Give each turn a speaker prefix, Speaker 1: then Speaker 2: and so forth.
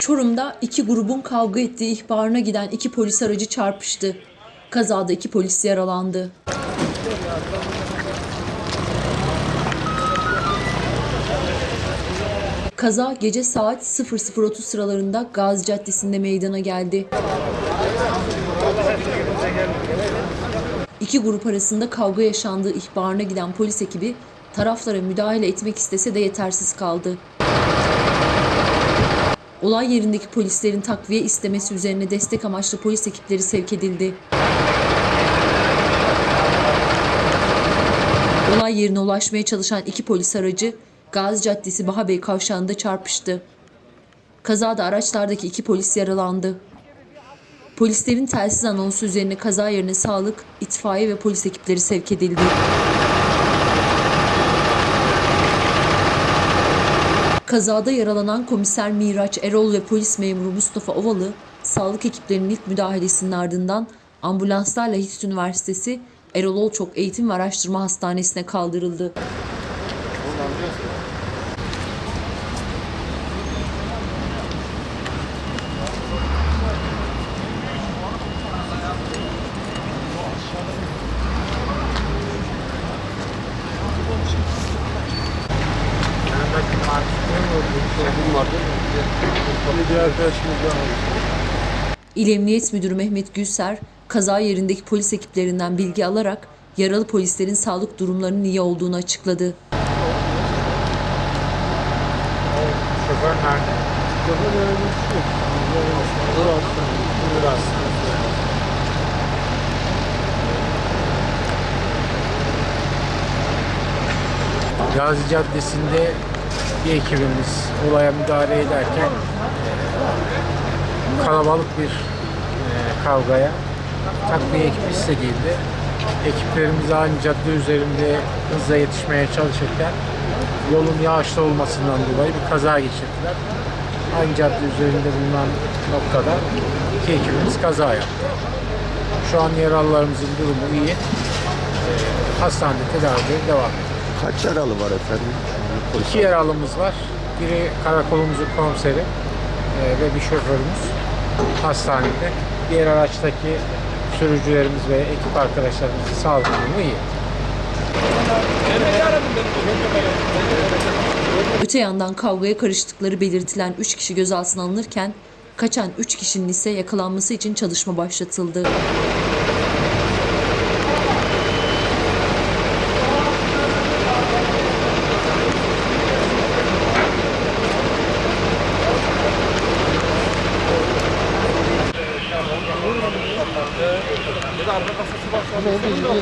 Speaker 1: Çorum'da iki grubun kavga ettiği ihbarına giden iki polis aracı çarpıştı. Kazada iki polis yaralandı. Kaza gece saat 00.30 sıralarında Gazi Caddesi'nde meydana geldi. İki grup arasında kavga yaşandığı ihbarına giden polis ekibi taraflara müdahale etmek istese de yetersiz kaldı. Olay yerindeki polislerin takviye istemesi üzerine destek amaçlı polis ekipleri sevk edildi. Olay yerine ulaşmaya çalışan iki polis aracı Gazi Caddesi Bahabey kavşağında çarpıştı. Kazada araçlardaki iki polis yaralandı. Polislerin telsiz anonsu üzerine kaza yerine sağlık, itfaiye ve polis ekipleri sevk edildi. Kazada yaralanan komiser Miraç Erol ve polis memuru Mustafa Ovalı, sağlık ekiplerinin ilk müdahalesinin ardından ambulanslarla Hitit Üniversitesi Erol Olçok Eğitim ve Araştırma Hastanesi'ne kaldırıldı.
Speaker 2: Var.
Speaker 1: İl Emniyet Müdürü Mehmet Gülser, kaza yerindeki polis ekiplerinden bilgi alarak yaralı polislerin sağlık durumlarının iyi olduğunu açıkladı.
Speaker 3: Şoför. Gazi Caddesi'nde bir ekibimiz olaya müdahale ederken kalabalık bir e, kavgaya takviye ekibi istediğinde ekiplerimiz aynı cadde üzerinde hızla yetişmeye çalışırken yolun yağışlı olmasından dolayı bir kaza geçirdiler. Aynı cadde üzerinde bulunan noktada iki ekibimiz kaza yaptı. Şu an yaralılarımızın durumu iyi. E, hastanede tedavileri devam ediyor.
Speaker 2: Kaç yaralı var efendim?
Speaker 3: İki yaralımız var. Biri karakolumuzun komiseri e, ve bir şoförümüz hastanede. Diğer araçtaki sürücülerimiz ve ekip arkadaşlarımızın sağlık durumu iyi.
Speaker 1: Öte yandan kavgaya karıştıkları belirtilen 3 kişi gözaltına alınırken kaçan 3 kişinin ise yakalanması için çalışma başlatıldı.
Speaker 2: Ama